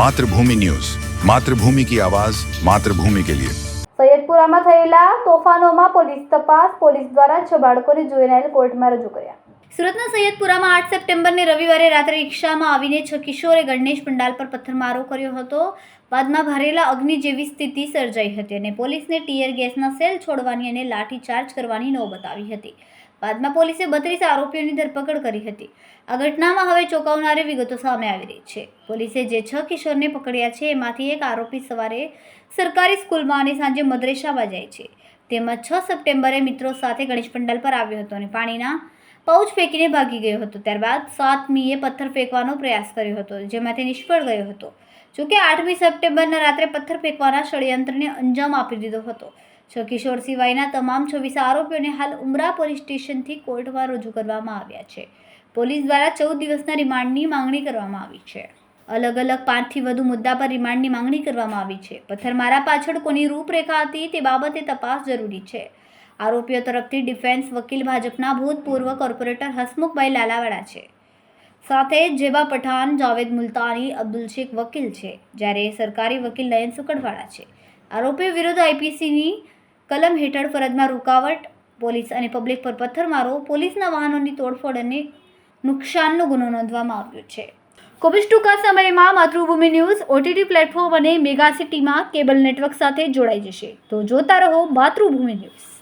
Mathrubhumi news. Mathrubhumi કી આવાજ માતૃભૂમિ કે લિયે. સૈયદપુરામાં થયેલા તોફાનોમાં પોલીસ તપાસ પોલીસ દ્વારા છ બાળકોને જુવેનાઇલ કોર્ટમાં રજૂ કર્યા. સુરતના સૈયદપુરામાં આઠ સપ્ટેમ્બરને રવિવારે રાત્રે રિક્ષામાં આવીને છ કિશોરે ગણેશ પંડાલ પર પથ્થરમારો કર્યો હતો. બાદમાં ભરેલા અગ્નિ જેવી સ્થિતિ સર્જાઈ હતી અને પોલીસને ટીયર ગેસના સેલ છોડવાની અને લાઠીચાર્જ કરવાની નોબત આવી હતી. બાદમાં પોલીસે બત્રીસ આરોપીઓની ધરપકડ કરી હતી. આ ઘટનામાં હવે ચોંકાવનારી વિગતો સામે આવી રહી છે. પોલીસે જે છ કિશોરને પકડ્યા છે, એમાંથી એક આરોપી સવારે સરકારી સ્કૂલમાં અને સાંજે મદ્રેસામાં જાય છે. તેમાં છ સપ્ટેમ્બરે મિત્રો સાથે ગણેશ પંડાલ પર આવ્યો હતો અને પાણીના પાઉચ ફેંકીને ભાગી ગયો હતો. ત્યારબાદ સાતમીએ પથ્થર ફેંકવાનો પ્રયાસ કર્યો હતો, જેમાં તે નિષ્ફળ ગયો હતો. જોકે આઠમી સપ્ટેમ્બરના રાત્રે પથ્થર ફેંકવાના ષડયંત્રને અંજામ આપી દીધો હતો. છ કિશોર સિવાયના તમામ છવ્વીસ આરોપીઓને હાલ ઉમરા પોલીસ સ્ટેશનથી કોર્ટમાં રજૂ કરવામાં આવ્યા છે. પોલીસ દ્વારા ચૌદ દિવસના રિમાન્ડની માંગણી કરવામાં આવી છે. અલગ અલગ પાંચથી વધુ મુદ્દા પર રિમાન્ડની માંગણી કરવામાં આવી છે. પથ્થરમારા પાછળ કોની રૂપરેખા હતી તે બાબતે તપાસ જરૂરી છે. આરોપીઓ તરફથી ડિફેન્સ વકીલ ભાજપના ભૂતપૂર્વ કોર્પોરેટર હસમુખભાઈ લાલાવાડા છે. સાથે જેવા પઠાણ, જાવેદ મુલતાની, અબ્દુલ શેખ વકીલ છે, જ્યારે સરકારી વકીલ નયન સુકડવાળા છે. આરોપીઓ વિરુદ્ધ આઈપીસીની કલમ હેઠળ ફરજમાં રૂકાવટ, પોલીસ અને પબ્લિક પર પથ્થરમારો, પોલીસના વાહનોની તોડફોડ અને નુકસાનનો ગુનો નોંધવામાં આવ્યો છે. કોવિડ ટૂંકા સમયમાં માતૃભૂમિ ન્યૂઝ, ઓટીટી પ્લેટફોર્મ અને મેગા સિટીમાં કેબલ નેટવર્ક સાથે જોડાઈ જશે. તો જોતા રહો માતૃભૂમિ ન્યૂઝ.